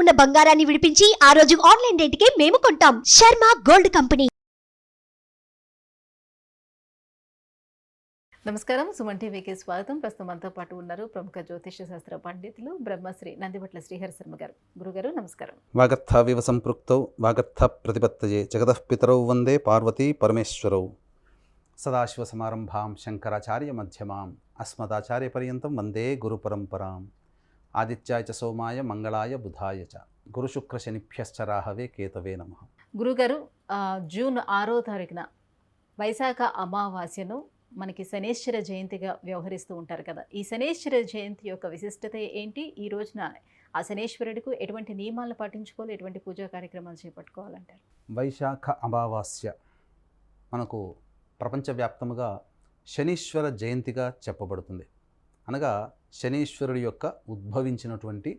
ఉన్న బంగారాన్ని విడిపించి ఆ రోజు ఆన్లైన్ రేటుకే మేము కొంటాం. Sharma gold company. నమస్కారం. సుమన్ టీవీకి స్వాగతం. ప్రస్తుతం మనతో పాటు ఉన్నారు ప్రముఖ జ్యోతిష శాస్త్ర పండితులు బ్రహ్మశ్రీ నందిబట్ల శ్రీహరి శర్మ గారు. గురుగారు నమస్కారం. వాగర్థావివ సంపృక్తౌ వాగర్థ ప్రతిపత్తయే జగతః పితరౌ వందే పార్వతీ పరమేశ్వరౌ. సదాశివసమారంభాం శంకరాచార్య మధ్యమాం అస్మదాచార్యపర్యంతం వందే గురుపరంపరాం ఆదిత్యాయ చ సోమాయ మంగళాయ బుధాయ చ. గురుశుక్రశనిభ్యశ్చ రాహవే కేతవే నమ. గురుగారు జూన్ ఆరో తారీఖున వైశాఖ అమావాస్యను మనకి శనేశ్వర జయంతిగా వ్యవహరిస్తూ ఉంటారు కదా. ఈ శనేశ్వర జయంతి యొక్క విశిష్టత ఏంటి? ఈ రోజున ఆ శనేశ్వరుడికి ఎటువంటి నియమాలను పాటించుకోవాలి? ఎటువంటి పూజా కార్యక్రమాలు చేపట్టుకోవాలంటారు? వైశాఖ అమావాస్య మనకు ప్రపంచవ్యాప్తముగా శనీశ్వర జయంతిగా చెప్పబడుతుంది. అనగా శనీశ్వరుడి యొక్క ఉద్భవించినటువంటి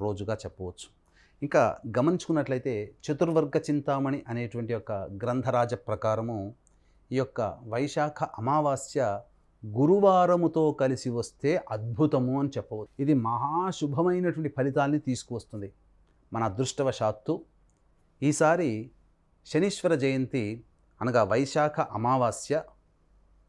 రోజుగా చెప్పవచ్చు. ఇంకా గమనించుకున్నట్లయితే చతుర్వర్గ చింతామణి అనేటువంటి యొక్క గ్రంథరాజ ప్రకారము ఈ యొక్క వైశాఖ అమావాస్య గురువారముతో కలిసి వస్తే అద్భుతము అని చెప్పవచ్చు. ఇది మహాశుభమైనటువంటి ఫలితాల్ని తీసుకువస్తుంది. మన అదృష్టవశాత్తు ఈసారి శనీశ్వర జయంతి అనగా వైశాఖ అమావాస్య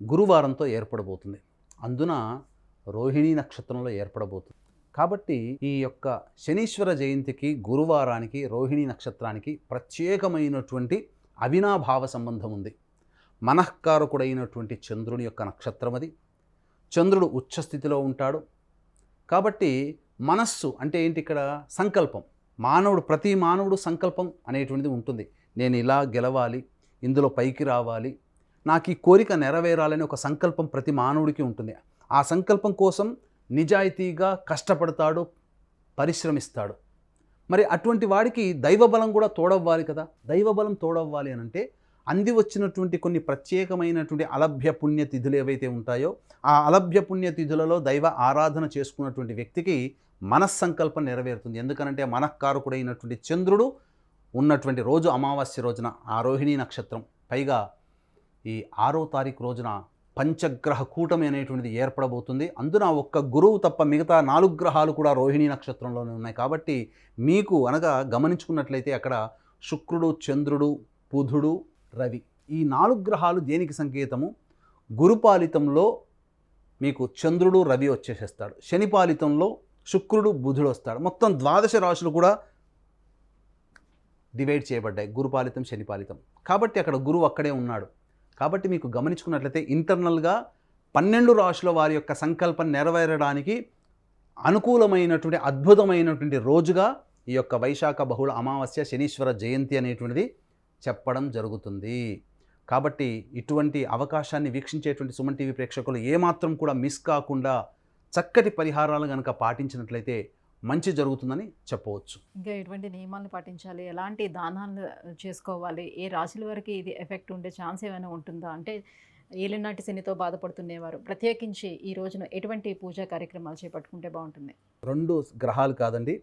గురువారంతో ఏర్పడబోతుంది. అందున రోహిణీ నక్షత్రంలో ఏర్పడబోతుంది. కాబట్టి ఈ యొక్క శనీశ్వర జయంతికి గురువారానికి రోహిణీ నక్షత్రానికి ప్రత్యేకమైనటువంటి అవినాభావ సంబంధం ఉంది. మనఃకారకుడైనటువంటి చంద్రుని యొక్క నక్షత్రం అది. చంద్రుడు ఉచ్చస్థితిలో ఉంటాడు. కాబట్టి మనస్సు అంటే ఏంటి ఇక్కడ? సంకల్పం. మానవుడు ప్రతి మానవుడు సంకల్పం అనేటువంటిది ఉంటుంది. నేను ఇలా గెలవాలి ఇందులో పైకి రావాలి నాకు ఈ కోరిక నెరవేరాలని ఒక సంకల్పం ప్రతి మానవుడికి ఉంటుంది. ఆ సంకల్పం కోసం నిజాయితీగా కష్టపడతాడు పరిశ్రమిస్తాడు. మరి అటువంటి వాడికి దైవబలం కూడా తోడవ్వాలి కదా. దైవబలం తోడవ్వాలి అని అంటే అంది వచ్చినటువంటి కొన్ని ప్రత్యేకమైనటువంటి అలభ్య పుణ్యతిథులు ఏవైతే ఉంటాయో ఆ అలభ్య పుణ్యతిథులలో దైవ ఆరాధన చేసుకున్నటువంటి వ్యక్తికి మనస్సంకల్పం నెరవేరుతుంది. ఎందుకనంటే మనఃకారకుడైనటువంటి చంద్రుడు ఉన్నటువంటి రోజు అమావాస్య రోజున ఆ రోహిణీ నక్షత్రం. పైగా ఈ ఆరో తారీఖు రోజున పంచగ్రహ కూటమి అనేటువంటిది ఏర్పడబోతుంది. అందున ఒక్క గురువు తప్ప మిగతా నాలుగు గ్రహాలు కూడా రోహిణి నక్షత్రంలోనే ఉన్నాయి. కాబట్టి మీకు అనగా గమనించుకున్నట్లయితే అక్కడ శుక్రుడు చంద్రుడు బుధుడు రవి ఈ నాలుగు గ్రహాలు దేనికి సంకేతము? గురుపాలితంలో మీకు చంద్రుడు రవి వచ్చేసేస్తాడు. శనిపాలితంలో శుక్రుడు బుధుడు వస్తాడు. మొత్తం ద్వాదశ రాశులు కూడా డివైడ్ చేయబడ్డాయి. గురుపాలితం శనిపాలితం కాబట్టి అక్కడ గురువు అక్కడే ఉన్నాడు. కాబట్టి మీకు గమనించుకున్నట్లయితే ఇంటర్నల్గా పన్నెండు రాశుల వారి యొక్క సంకల్పం నెరవేరడానికి అనుకూలమైనటువంటి అద్భుతమైనటువంటి రోజుగా ఈ యొక్క వైశాఖ బహుళ అమావాస్య శనీశ్వర జయంతి అనేటువంటిది చెప్పడం జరుగుతుంది. కాబట్టి ఇటువంటి అవకాశాన్ని వీక్షించేటువంటి సుమన్ టీవీ ప్రేక్షకులు ఏమాత్రం కూడా మిస్ కాకుండా చక్కటి పరిహారాలు కనుక పాటించినట్లయితే మంచి జరుగుతుందని చెప్పవచ్చు. ఇంకా ఎటువంటి నియమాలను పాటించాలి? ఎలాంటి దానాలు చేసుకోవాలి? ఏ రాశుల వరకు ఇది ఎఫెక్ట్ ఉండే ఛాన్స్ ఏమైనా ఉంటుందా? అంటే ఏలినాటి శనితో బాధపడుతున్నేవారు ప్రత్యేకించి ఈ రోజున ఎటువంటి పూజా కార్యక్రమాలు చేపట్టుకుంటే బాగుంటుంది? రెండు గ్రహాలు కాదండి.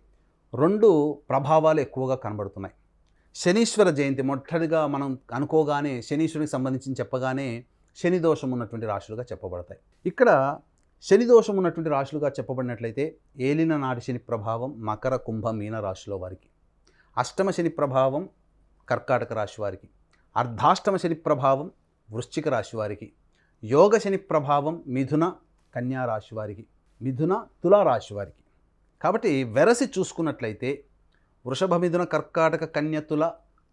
రెండు ప్రభావాలు ఎక్కువగా కనబడుతున్నాయి. శనీశ్వర జయంతి మొట్టడిగా మనం అనుకోగానే శనీశ్వరునికి సంబంధించి చెప్పగానే శని దోషం ఉన్నటువంటి రాశులుగా చెప్పబడతాయి. ఇక్కడ శని దోషం ఉన్నటువంటి రాశులుగా చెప్పబడినట్లయితే ఏలిన నాటి శని ప్రభావం మకర కుంభ మీన రాశిలో వారికి. అష్టమ శని ప్రభావం కర్కాటక రాశి వారికి. అర్ధాష్టమ శని ప్రభావం వృశ్చిక రాశి వారికి. యోగ శని ప్రభావం మిథున కన్యా రాశి వారికి. మిథున తులా రాశి వారికి. కాబట్టి వెరసి చూసుకున్నట్లయితే వృషభ మిథున కర్కాటక కన్యతుల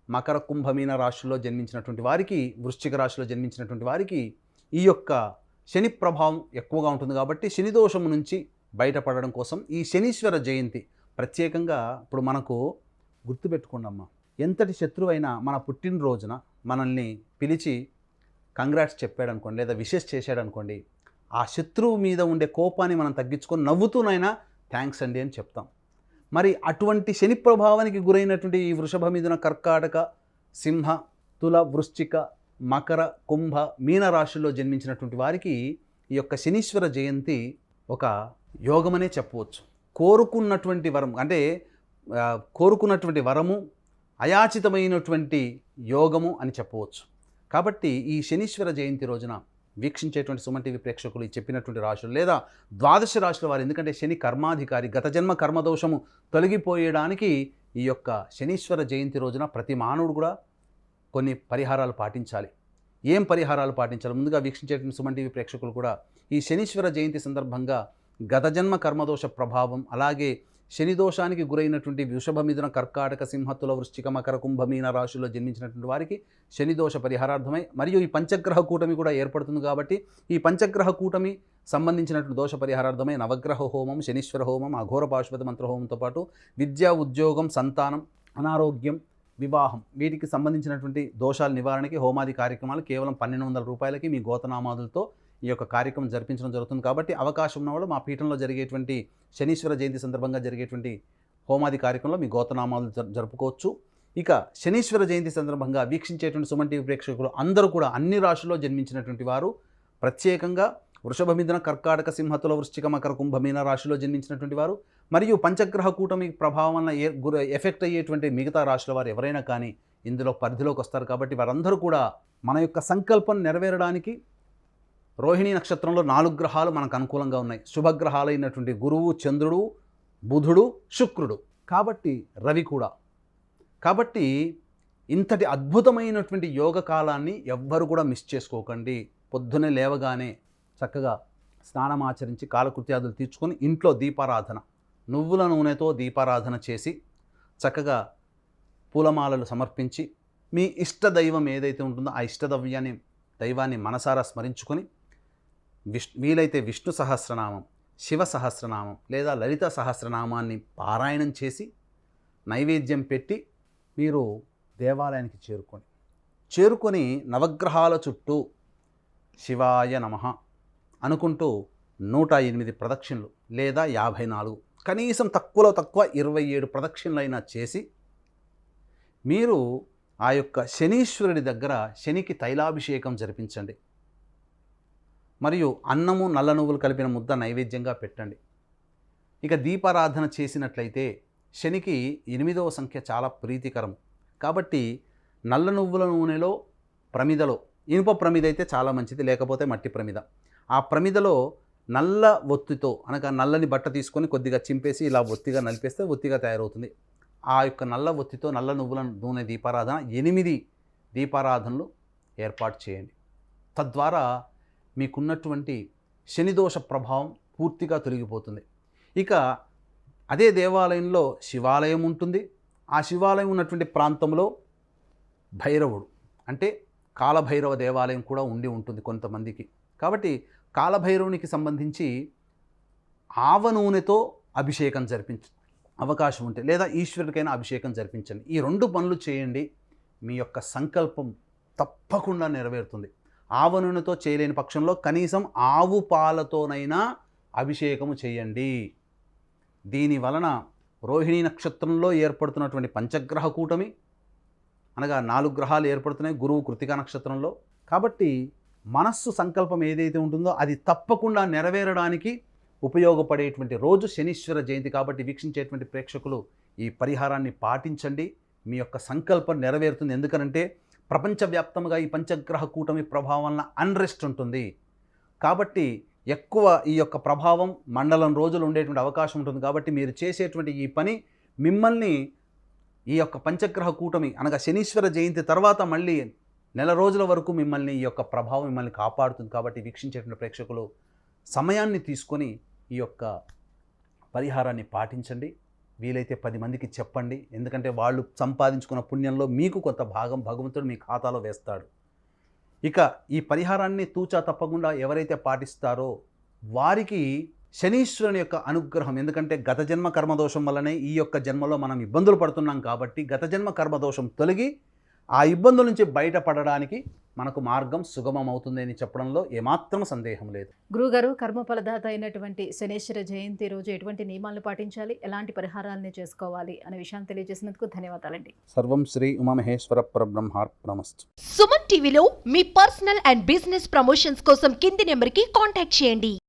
మకర కుంభమీన రాశుల్లో జన్మించినటువంటి వారికి వృశ్చిక రాశిలో జన్మించినటువంటి వారికి ఈ యొక్క శని ప్రభావం ఎక్కువగా ఉంటుంది కాబట్టి శని దోషం నుంచి బయటపడడం కోసం ఈ శనీశ్వర జయంతి ప్రత్యేకంగా ఇప్పుడు మనకు గుర్తుపెట్టుకోండమ్మా ఎంతటి శత్రువైనా మన పుట్టినరోజున మనల్ని పిలిచి కంగ్రాట్స్ చెప్పాడు అనుకోండి లేదా విషెస్ చేశాడు అనుకోండి ఆ శత్రువు మీద ఉండే కోపాన్ని మనం తగ్గించుకొని నవ్వుతూనైనా థ్యాంక్స్ అండి అని చెప్తాం. మరి అటువంటి శని ప్రభావానికి గురైనటువంటి ఈ వృషభ మీదున కర్కాటక సింహ తుల వృశ్చిక మకర కుంభ మీన రాశుల్లో జన్మించినటువంటి వారికి ఈ యొక్క శనీశ్వర జయంతి ఒక యోగమనే చెప్పవచ్చు. కోరుకున్నటువంటి వరం అంటే కోరుకున్నటువంటి వరము అయాచితమైనటువంటి యోగము అని చెప్పవచ్చు. కాబట్టి ఈ శనీశ్వర జయంతి రోజున వీక్షించేటువంటి సుమన్ టీవీ ప్రేక్షకులు చెప్పినటువంటి రాశులు లేదా ద్వాదశ రాశుల వారు ఎందుకంటే శని కర్మాధికారి గత జన్మ కర్మదోషము తొలగిపోయడానికి ఈ యొక్క శనీశ్వర జయంతి రోజున ప్రతి మానవుడు కూడా కొన్ని పరిహారాలు పాటించాలి. ఏం పరిహారాలు పాటించాలి? ముందుగా వీక్షించేటువంటి సుమన్ టీవీ ప్రేక్షకులు కూడా ఈ శనీశ్వర జయంతి సందర్భంగా గత జన్మ కర్మదోష ప్రభావం అలాగే శనిదోషానికి గురైనటువంటి వృషభ మిథున కర్కాటక సింహత్తుల వృశ్చిక మకర కుంభమీన రాశుల్లో జన్మించినటువంటి వారికి శనిదోష పరిహారార్థమై మరియు ఈ పంచగ్రహ కూటమి కూడా ఏర్పడుతుంది కాబట్టి ఈ పంచగ్రహ కూటమి సంబంధించినటువంటి దోష పరిహారార్థమై నవగ్రహ హోమం శనీశ్వర హోమం అఘోర పాశుపతి మంత్ర హోమంతో పాటు విద్యా ఉద్యోగం సంతానం అనారోగ్యం వివాహం. వీటికి సంబంధించినటువంటి దోషాల నివారణకి హోమాది కార్యక్రమాలు కేవలం పన్నెండు వందల రూపాయలకి మీ గోతనామాదులతో ఈ యొక్క కార్యక్రమం జరిపించడం జరుగుతుంది. కాబట్టి అవకాశం ఉన్నవాళ్ళు మా పీఠంలో జరిగేటువంటి శనీశ్వర జయంతి సందర్భంగా జరిగేటువంటి హోమాది కార్యక్రమంలో మీ గోతనామాలు జ- జరుపుకోవచ్చు. ఇక శనీశ్వర జయంతి సందర్భంగా వీక్షించేటువంటి సుమన్ టీవీ ప్రేక్షకులు అందరూ కూడా అన్ని రాశుల్లో జన్మించినటువంటి వారు ప్రత్యేకంగా వృషభ మిథున కర్కాటక సింహతుల వృశ్చిక మకర కుంభమీన రాశిలో జన్మించినటువంటి వారు మరియు పంచగ్రహ కూటమి ప్రభావం వల్ల ఏ ఎఫెక్ట్ అయ్యేటువంటి మిగతా రాశుల వారు ఎవరైనా కానీ ఇందులో పరిధిలోకి వస్తారు కాబట్టి వారందరూ కూడా మన యొక్క సంకల్పం నెరవేరడానికి రోహిణి నక్షత్రంలో నాలుగు గ్రహాలు మనకు అనుకూలంగా ఉన్నాయి. శుభగ్రహాలైనటువంటి గురువు చంద్రుడు బుధుడు శుక్రుడు కాబట్టి రవి కూడా. కాబట్టి ఇంతటి అద్భుతమైనటువంటి యోగ కాలాన్ని ఎవ్వరు కూడా మిస్ చేసుకోకండి. పొద్దునే లేవగానే చక్కగా స్నానం ఆచరించి కాలకృత్యాదులు తీర్చుకొని ఇంట్లో దీపారాధన నువ్వుల నూనెతో దీపారాధన చేసి చక్కగా పూలమాలలు సమర్పించి మీ ఇష్ట దైవం ఏదైతే ఉంటుందో ఆ ఇష్ట దైవాన్ని దైవాన్ని మనసారా స్మరించుకొని విష్ వీలైతే విష్ణు సహస్రనామం శివ సహస్రనామం లేదా లలిత సహస్రనామాన్ని పారాయణం చేసి నైవేద్యం పెట్టి మీరు దేవాలయానికి చేరుకొని చేరుకొని నవగ్రహాల చుట్టూ శివాయ నమః. అనుకుంటూ నూట ఎనిమిది ప్రదక్షిణలు లేదా యాభై నాలుగు కనీసం తక్కువలో తక్కువ ఇరవై ఏడు ప్రదక్షిణలైనా చేసి మీరు ఆ యొక్క శనీశ్వరుడి దగ్గర శనికి తైలాభిషేకం జరిపించండి. మరియు అన్నము నల్ల నువ్వులు కలిపిన ముద్ద నైవేద్యంగా పెట్టండి. ఇక దీపారాధన చేసినట్లయితే శనికి ఎనిమిదవ సంఖ్య చాలా ప్రీతికరం కాబట్టి నల్ల నువ్వుల నూనెలో ప్రమిదలో ఇనుప ప్రమిద అయితే చాలా మంచిది లేకపోతే మట్టి ప్రమిద. ఆ ప్రమిదలో నల్ల ఒత్తితో అనగా నల్లని బట్ట తీసుకొని కొద్దిగా చింపేసి ఇలా ఒత్తిగా నలిపేస్తే ఒత్తిగా తయారవుతుంది. ఆ యొక్క నల్ల ఒత్తితో నల్ల నువ్వుల నూనె దీపారాధన ఎనిమిది దీపారాధనలు ఏర్పాటు చేయండి. తద్వారా మీకున్నటువంటి శనిదోష ప్రభావం పూర్తిగా తొలగిపోతుంది. ఇక అదే దేవాలయంలో శివాలయం ఉంటుంది. ఆ శివాలయం ఉన్నటువంటి ప్రాంతంలో భైరవుడు అంటే కాలభైరవ దేవాలయం కూడా ఉండి ఉంటుంది కొంతమందికి. కాబట్టి కాలభైరవునికి సంబంధించి ఆవ నూనెతో అభిషేకం జరిపించ అవకాశం ఉంటే లేదా ఈశ్వరుడికైనా అభిషేకం జరిపించండి. ఈ రెండు పనులు చేయండి. మీ యొక్క సంకల్పం తప్పకుండా నెరవేరుతుంది. ఆవ నూనెతో చేయలేని పక్షంలో కనీసం ఆవు పాలతోనైనా అభిషేకము చేయండి. దీని వలన రోహిణీ నక్షత్రంలో ఏర్పడుతున్నటువంటి పంచగ్రహ కూటమి అనగా నాలుగు గ్రహాలు ఏర్పడుతున్నాయి గురువు కృతికా నక్షత్రంలో. కాబట్టి మనస్సు సంకల్పం ఏదైతే ఉంటుందో అది తప్పకుండా నెరవేరడానికి ఉపయోగపడేటువంటి రోజు శనీశ్వర జయంతి కాబట్టి వీక్షించేటువంటి ప్రేక్షకులు ఈ పరిహారాన్ని పాటించండి. మీ యొక్క సంకల్పం నెరవేరుతుంది. ఎందుకనంటే ప్రపంచవ్యాప్తంగా ఈ పంచగ్రహ కూటమి ప్రభావం వలన అన్రెస్ట్ ఉంటుంది. కాబట్టి ఎక్కువ ఈ యొక్క ప్రభావం మండలం రోజులు ఉండేటువంటి అవకాశం ఉంటుంది. కాబట్టి మీరు చేసేటువంటి ఈ పని మిమ్మల్ని ఈ యొక్క పంచగ్రహ కూటమి అనగా శనీశ్వర జయంతి తర్వాత మళ్ళీ నెల రోజుల వరకు మిమ్మల్ని ఈ యొక్క ప్రభావం మిమ్మల్ని కాపాడుతుంది కాబట్టి వీక్షించేటువంటి ప్రేక్షకులు సమయాన్ని తీసుకొని ఈ యొక్క పరిహారాన్ని పాటించండి. వీలైతే పది మందికి చెప్పండి. ఎందుకంటే వాళ్ళు సంపాదించుకున్న పుణ్యంలో మీకు కొంత భాగం భగవంతుడు మీ ఖాతాలో వేస్తాడు. ఇక ఈ పరిహారాన్ని తూచా తప్పకుండా ఎవరైతే పాటిస్తారో వారికి శనీశ్వరుని యొక్క అనుగ్రహం ఎందుకంటే గత జన్మ కర్మదోషం వల్లనే ఈ యొక్క జన్మలో మనం ఇబ్బందులు పడుతున్నాం కాబట్టి గత జన్మ కర్మదోషం తొలగి ఆ ఇబ్బందుల నుంచి బయటపడడానికి మనకు మార్గం సుగమం అవుతుంది అని చెప్పడంలో ఏమాత్రం సందేహం లేదు. గురుగారు కర్మఫలదాత అయినటువంటి శనేశ్వర జయంతి రోజు ఎటువంటి నియమాలను పాటించాలి? ఎలాంటి పరిహారాలని చేసుకోవాలి? అనే విషయాన్ని తెలియజేసినందుకు ధన్యవాదాలండి. సర్వం శ్రీ ఉమామహేశ్వర పరబ్రహ్మార్పణమస్తు. సుమన్ టీవీలో మీ పర్సనల్ అండ్ బిజినెస్ ప్రమోషన్స్ కోసం కింది నెంబర్కి కాంటాక్ట్ చేయండి.